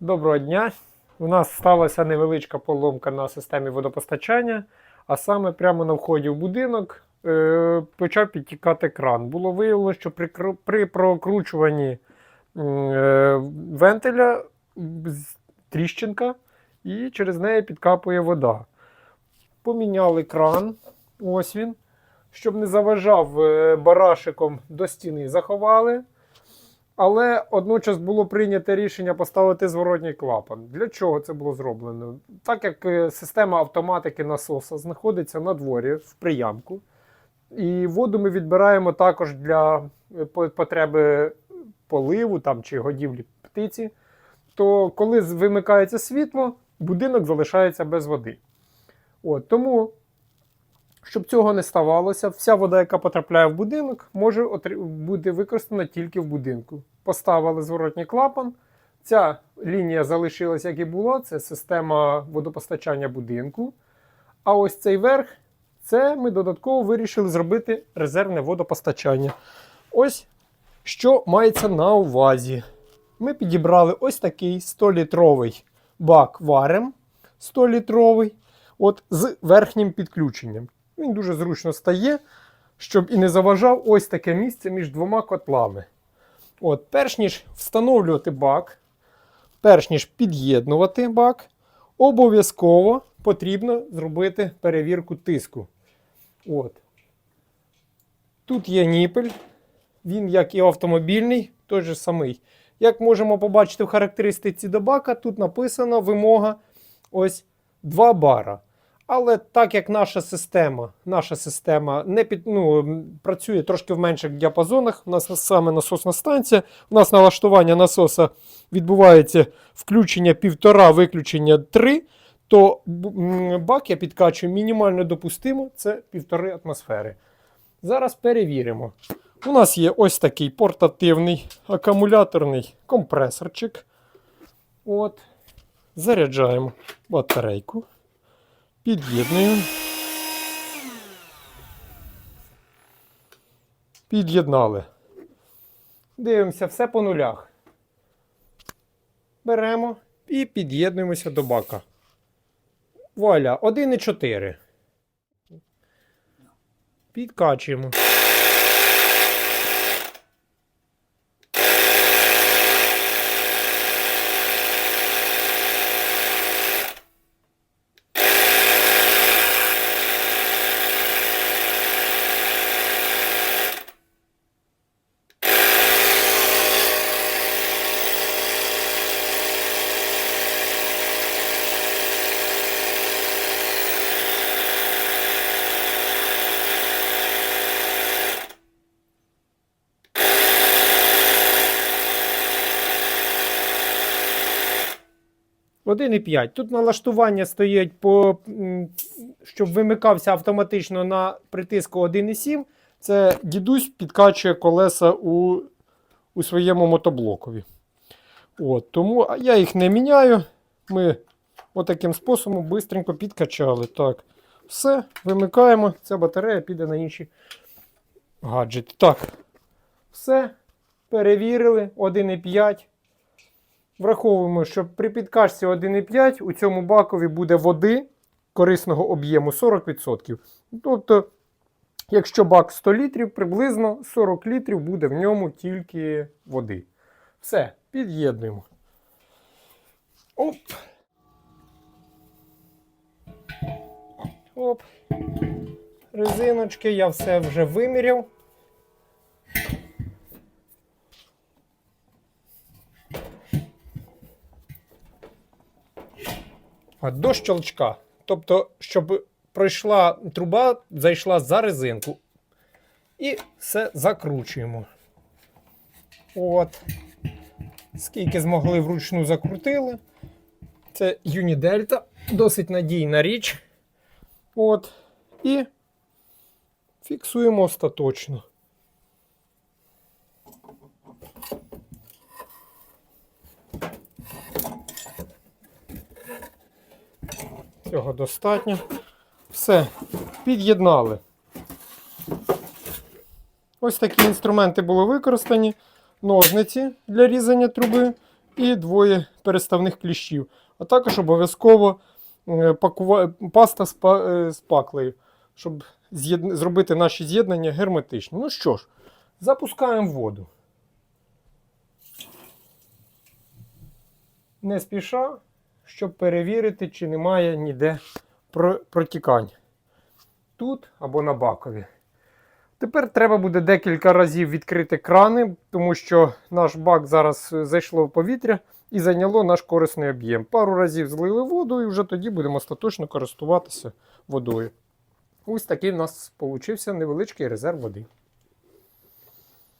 Доброго дня. У нас сталася невеличка поломка на системі водопостачання, а саме прямо на вході в будинок е, почав підтікати кран. Було виявлено, що при, при прокручуванні е, вентиля тріщинка, і через неї підкапує вода. Поміняли кран, ось він, щоб не заважав е, барашиком до стіни, заховали. Але одночас було прийнято рішення поставити зворотній клапан. Для чого це було зроблено? Так як е, система автоматики насоса знаходиться на дворі в приямку, і воду ми відбираємо також для е, потреби поливу там, чи годівлі птиці, то коли вимикається світло, будинок залишається без води. От, тому, щоб цього не ставалося, вся вода, яка потрапляє в будинок, може бути використана тільки в будинку. Поставили зворотній клапан. Ця лінія залишилась, як і була, це система водопостачання будинку. А ось цей верх, це ми додатково вирішили зробити резервне водопостачання. Ось що мається на увазі. Ми підібрали ось такий 100-літровий бак варем 100-літровий, от з верхнім підключенням. Він дуже зручно стає, щоб і не заважав ось таке місце між двома котлами. От, перш ніж встановлювати бак, перш ніж під'єднувати бак, обов'язково потрібно зробити перевірку тиску. От. Тут є ніпель, він, як і автомобільний, той же самий. Як можемо побачити в характеристиці до бака, тут написано вимога ось 2 бара. Але так як наша система, наша система не під, ну, працює трошки в менших діапазонах, у нас саме насосна станція, у нас налаштування насоса відбувається включення півтора, виключення 3, то бак я підкачую мінімально допустимо, це півтори атмосфери. Зараз перевіримо. У нас є ось такий портативний акумуляторний компресорчик. От. Заряджаємо батарейку. Під'єднуємо. Під'єднали. Дивимося все по нулях. Беремо і під'єднуємося до бака. Вуаля, 1,4. Підкачуємо. Один і 5. Тут налаштування стоять по, щоб вимикався автоматично на притиску 1,7. Це дідусь підкачує колеса у, у своєму мотоблокові. От, тому я їх не міняю. Ми отаким способом швидко підкачали. Так, все, вимикаємо. Ця батарея піде на інші гаджети. Так, все. Перевірили 1,5. Враховуємо, що при підкачці 1,5 у цьому бакові буде води корисного об'єму 40%. Тобто, якщо бак 100 літрів, приблизно 40 літрів буде в ньому тільки води. Все, під'єднуємо. Оп. Оп. Резиночки, я все вже виміряв. До щелчка. Тобто, щоб пройшла труба, зайшла за резинку. І все закручуємо. От. Скільки змогли вручну закрутили. Це Юнідельта, досить надійна річ. От. І фіксуємо остаточно. Цього достатньо. Все, під'єднали. Ось такі інструменти були використані. Ножниці для різання труби і двоє переставних кліщів. А також обов'язково е, пакува... паста з, е, паклею, щоб зробити наші з'єднання герметичні. Ну що ж, запускаємо воду. Не спіша, щоб перевірити, чи немає ніде протікань. Тут або на бакові. Тепер треба буде декілька разів відкрити крани, тому що наш бак зараз е, зайшло в повітря і зайняло наш корисний об'єм. Пару разів злили воду і вже тоді будемо остаточно користуватися водою. Ось такий в нас получився невеличкий резерв води.